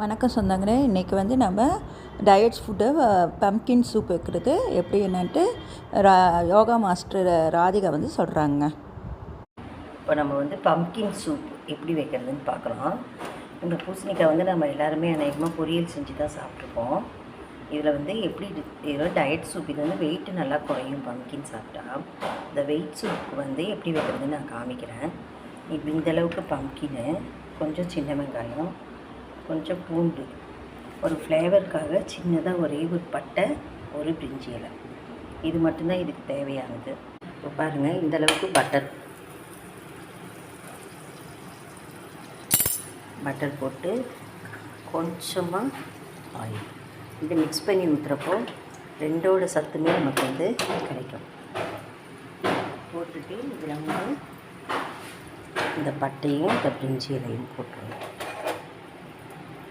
வணக்கம் சொந்தங்களே இன்றைக்கி வந்து நம்ம டயட்ஸ் ஃபுட்டை பம்கின் சூப் வைக்கிறது. எப்படி என்னன்ட்டு ரா யோகா மாஸ்டர் ராதிகா வந்து சொல்கிறாங்க இப்போ நம்ம வந்து பம்கின் சூப் எப்படி வைக்கிறதுன்னு பார்க்கலாம். இந்த பூசணிக்காய் வந்து நம்ம எல்லாருமே அநேகமாக பொரியல் செஞ்சு தான் சாப்பிட்ருப்போம் இதில் வந்து எப்படி இதில் டயட் சூப் இது வந்து வெயிட் நல்லா குறையும் பம்கின் சாப்பிட்டா. இந்த வெயிட் சூப்புக்கு வந்து எப்படி வைக்கிறதுன்னு நான் காமிக்கிறேன். இப்போ இந்த அளவுக்கு பம்கின்னு கொஞ்சம் சின்ன வெங்காயம் கொஞ்சம் பூண்டு. ஒரு ஃப்ளேவருக்காக சின்னதாக ஒரே ஒரு பட்டை ஒரு பிரிஞ்சி இலை. இது மட்டும்தான் இதுக்கு தேவையானது. இப்போ பாருங்கள் இந்தளவுக்கு பட்டர் பட்டர் போட்டு கொஞ்சமாக ஆயில் இதை மிக்ஸ் பண்ணி ஊற்றுறப்போ ரெண்டோட சத்துமே நமக்கு வந்து கிடைக்கும். போட்டுட்டு இதில் வந்து இந்த பட்டையும் இந்த பிரிஞ்சி இலையும் போட்டுருவோம்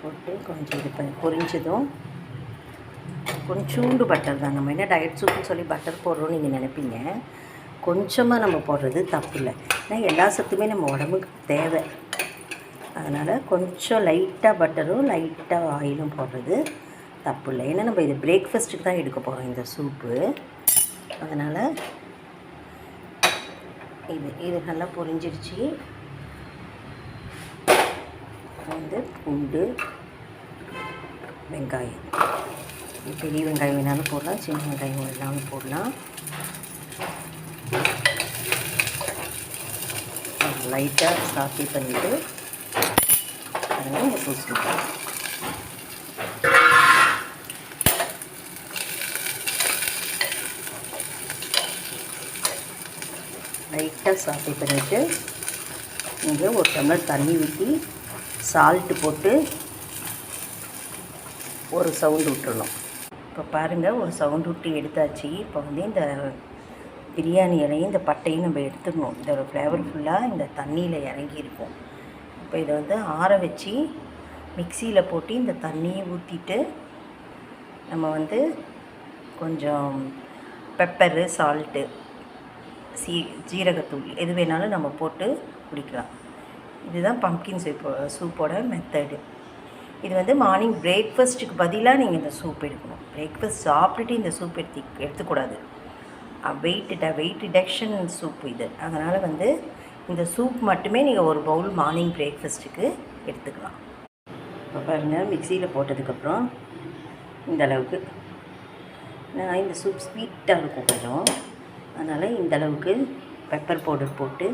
போட்டு கொஞ்சம் இது பண்ணி பொரிஞ்சதும் கொஞ்சோண்டு பட்டர் தான். நம்ம என்ன டயட் சூப்புன்னு சொல்லி பட்டர் போடுறோம்னு நீங்கள் நினைப்பீங்க. கொஞ்சமாக நம்ம போடுறது தப்பு இல்லை. ஏன்னா எல்லா சத்துமே நம்ம உடம்புக்கு தேவை. அதனால் கொஞ்சம் லைட்டாக பட்டரும் லைட்டாக ஆயிலும் போடுறது தப்பு இல்லை. ஏன்னா நம்ம இது பிரேக்ஃபாஸ்ட்டுக்கு தான் எடுக்க போகிறோம் இந்த சூப்பு அதனால் இது இது நல்லா பொரிஞ்சிருச்சு வந்து பூண்டு வெங்காயம். பெரிய வெங்காயம் வேணாலும் போடலாம் சின்ன வெங்காயம் வேணாலும் போடலாம். லைட்டாக சாஃப்டி பண்ணிவிட்டு அதனால் இந்த லைட்டாக சாஃப்டி பண்ணிவிட்டு இங்கே ஒரு டம்ளர் தண்ணி ஊற்றி சால்ட்டு போட்டு ஒரு சவுண்டு விட்டுறணும். இப்போ பாருங்கள் ஒரு சவுண்டு விட்டு எடுத்தாச்சு. இப்போ வந்து இந்த பிரியாணி இலையும் இந்த பட்டையும் நம்ம எடுத்துடணும். இதோட ஃப்ளேவர் ஃபுல்லாக இந்த தண்ணியில் இறங்கியிருக்கும் இப்போ இதை வந்து ஆற வச்சு மிக்சியில் போட்டு இந்த தண்ணியை ஊற்றிட்டு நம்ம வந்து கொஞ்சம் பெப்பரு சால்ட்டு சீ ஜீரகத்தூள் எது வேணாலும் நம்ம போட்டு குடிக்கலாம். இதுதான் பம்கின் சூப்போ சூப்போட மெத்தடு இது வந்து மார்னிங் பிரேக்ஃபஸ்ட்டுக்கு பதிலாக நீங்கள் இந்த சூப் எடுக்கணும். பிரேக்ஃபாஸ்ட் சாப்பிட்டுட்டு இந்த சூப் எடுத்து எடுத்துக்கூடாது. வெயிட் வெயிட் ரிடக்ஷன் சூப் இது. அதனால் வந்து இந்த சூப் மட்டுமே நீங்கள் ஒரு பவுல் மார்னிங் பிரேக்ஃபஸ்ட்டுக்கு எடுத்துக்கலாம். இப்போ பாருங்கள் மிக்சியில் போட்டதுக்கப்புறம் இந்த அளவுக்கு. நான் இந்த சூப் ஸ்வீட்டாக இருக்கும் கொஞ்சம். அதனால் இந்த அளவுக்கு பெப்பர் பவுடர் போட்டு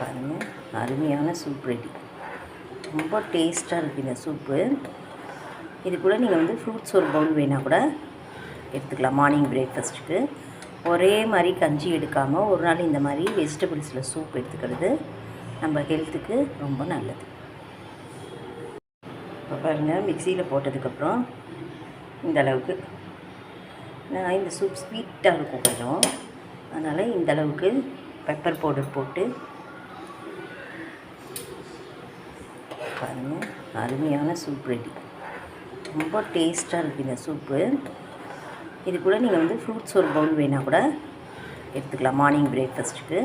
பாருங்கள் அருமையான சூப் ரெடி ரொம்ப டேஸ்ட்டாக இருக்குது இந்த சூப்பு இது கூட நீங்கள் வந்து ஃப்ரூட்ஸ் ஒரு பவுல் வேணால் கூட எடுத்துக்கலாம் மார்னிங் பிரேக்ஃபாஸ்ட்டுக்கு ஒரே மாதிரி கஞ்சி எடுக்காமல் ஒரு நாள் இந்த மாதிரி வெஜிடபிள்ஸில் சூப் எடுத்துக்கிறது நம்ம ஹெல்த்துக்கு ரொம்ப நல்லது. இப்போ பாருங்கள் மிக்சியில் போட்டதுக்கப்புறம் இந்த அளவுக்கு. நான் இந்த சூப் ஸ்வீட்டாக இருக்கும் கொஞ்சம். அதனால் இந்த அளவுக்கு பெப்பர் பவுடர் போட்டு பாருங்கள் அருமையான சூப் ரெடி ரொம்ப டேஸ்ட்டாக இருக்குது இந்த சூப்பு இது கூட நீங்கள் வந்து ஃப்ரூட்ஸ் ஒரு பவுல் வேணால் கூட எடுத்துக்கலாம் மார்னிங் பிரேக்ஃபாஸ்ட்டுக்கு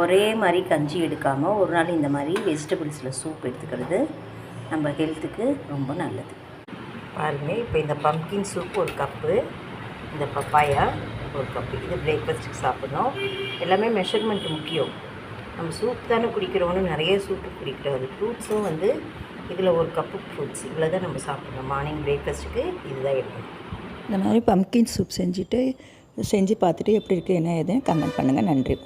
ஒரே மாதிரி கஞ்சி எடுக்காமல் ஒரு நாள் இந்த மாதிரி வெஜிடபிள்ஸில் சூப் எடுத்துக்கிறது நம்ம ஹெல்த்துக்கு ரொம்ப நல்லது. பாருங்கள் இப்போ இந்த பம்கின் சூப் ஒரு கப்பு இந்த பப்பாயா ஒரு கப்பு இது பிரேக்ஃபாஸ்ட்டுக்கு சாப்பிட்ணும். எல்லாமே மெஷர்மெண்ட் முக்கியம். நம்ம சூப் தானே குடிக்கிறோன்னு நிறைய சூப்பு குடிக்கிறோம். ஃப்ரூட்ஸும் வந்து இதில் ஒரு கப்பு ஃப்ரூட்ஸ் இவ்வளோ தான் நம்ம சாப்பிட்றோம் மார்னிங் பிரேக்ஃபாஸ்ட்டுக்கு இதுதான் எடுக்கணும். இந்த மாதிரி பம்கின் சூப் செஞ்சுட்டு செஞ்சு பார்த்துட்டு எப்படி இருக்குது என்ன ஏதுன்னு கமெண்ட் பண்ணுங்கள் நன்றி.